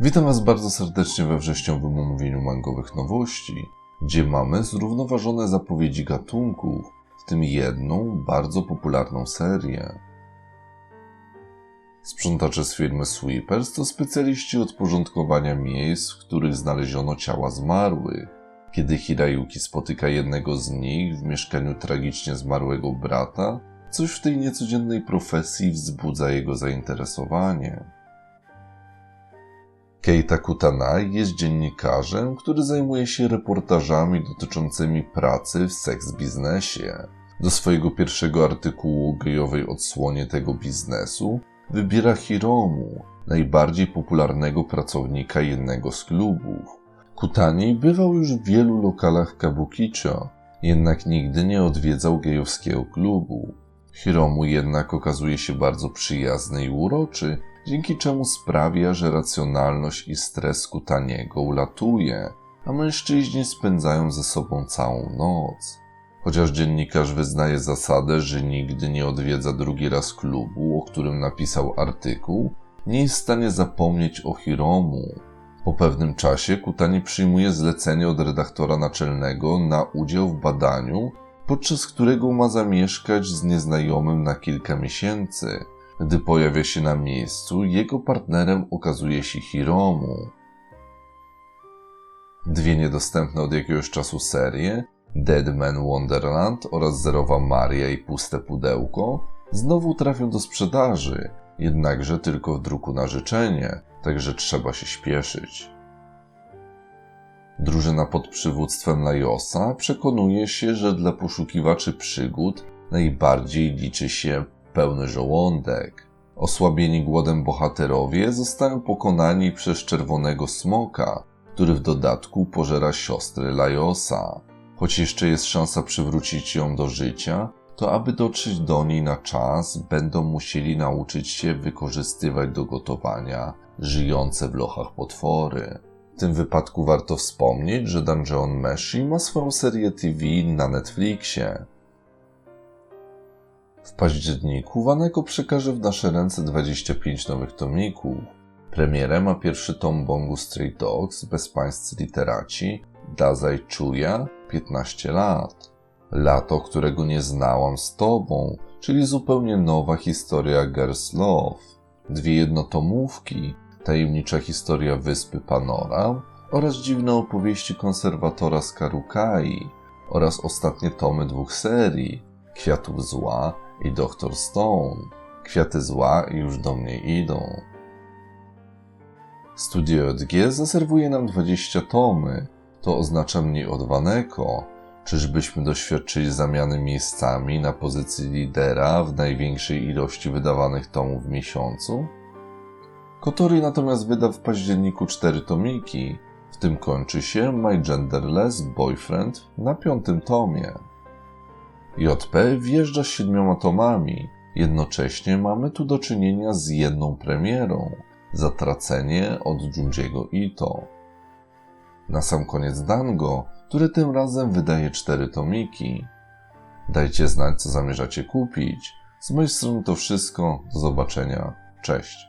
Witam Was bardzo serdecznie we wrześniowym omówieniu mangowych nowości, gdzie mamy zrównoważone zapowiedzi gatunków, w tym jedną bardzo popularną serię. Sprzątacze z firmy Sweepers to specjaliści od porządkowania miejsc, w których znaleziono ciała zmarłych. Kiedy Hirayuki spotyka jednego z nich w mieszkaniu tragicznie zmarłego brata, coś w tej niecodziennej profesji wzbudza jego zainteresowanie. Keita Kutanai jest dziennikarzem, który zajmuje się reportażami dotyczącymi pracy w seks biznesie. Do swojego pierwszego artykułu gejowej odsłonie tego biznesu wybiera Hiromu, najbardziej popularnego pracownika jednego z klubów. Kutani bywał już w wielu lokalach Kabukicho, jednak nigdy nie odwiedzał gejowskiego klubu. Hiromu jednak okazuje się bardzo przyjazny i uroczy, dzięki czemu sprawia, że racjonalność i stres Kutaniego ulatuje, a mężczyźni spędzają ze sobą całą noc. Chociaż dziennikarz wyznaje zasadę, że nigdy nie odwiedza drugi raz klubu, o którym napisał artykuł, nie jest w stanie zapomnieć o Hiromu. Po pewnym czasie Kutani przyjmuje zlecenie od redaktora naczelnego na udział w badaniu, podczas którego ma zamieszkać z nieznajomym na kilka miesięcy. Gdy pojawia się na miejscu, jego partnerem okazuje się Hiromu. Dwie niedostępne od jakiegoś czasu serie, Dead Man Wonderland oraz Zerowa Maria i Puste Pudełko, znowu trafią do sprzedaży, jednakże tylko w druku na życzenie, także trzeba się śpieszyć. Drużyna pod przywództwem Lajosa przekonuje się, że dla poszukiwaczy przygód najbardziej liczy się pełny żołądek. Osłabieni głodem bohaterowie zostają pokonani przez czerwonego smoka, który w dodatku pożera siostry Lajosa. Choć jeszcze jest szansa przywrócić ją do życia, to aby dotrzeć do niej na czas, będą musieli nauczyć się wykorzystywać do gotowania żyjące w lochach potwory. W tym wypadku warto wspomnieć, że Dungeon Meshi ma swoją serię TV na Netflixie. W październiku Waneko przekaże w nasze ręce 25 nowych tomików. Premierę ma pierwszy tom Bongu Stray Dogs, bezpańscy literaci, Dazai Chuya, 15 lat. Lato, którego nie znałam z tobą, czyli zupełnie nowa historia Girls Love. Dwie jednotomówki, tajemnicza historia wyspy Panoram oraz dziwne opowieści konserwatora z Karukai oraz ostatnie tomy dwóch serii Kwiatów Zła i Doktor Stone. Kwiaty Zła już do mnie idą. Studio JG zaserwuje nam 20 tomy. To oznacza mniej od Waneko. Czyżbyśmy doświadczyli zamiany miejscami na pozycji lidera w największej ilości wydawanych tomów w miesiącu? Kotori natomiast wyda w październiku cztery tomiki, w tym kończy się My Genderless Boyfriend na piątym tomie. JP wjeżdża z siedmioma tomami, jednocześnie mamy tu do czynienia z jedną premierą Zatracenie od Junjiego Ito. Na sam koniec Dango, który tym razem wydaje cztery tomiki. Dajcie znać, co zamierzacie kupić. Z mojej strony to wszystko. Do zobaczenia. Cześć.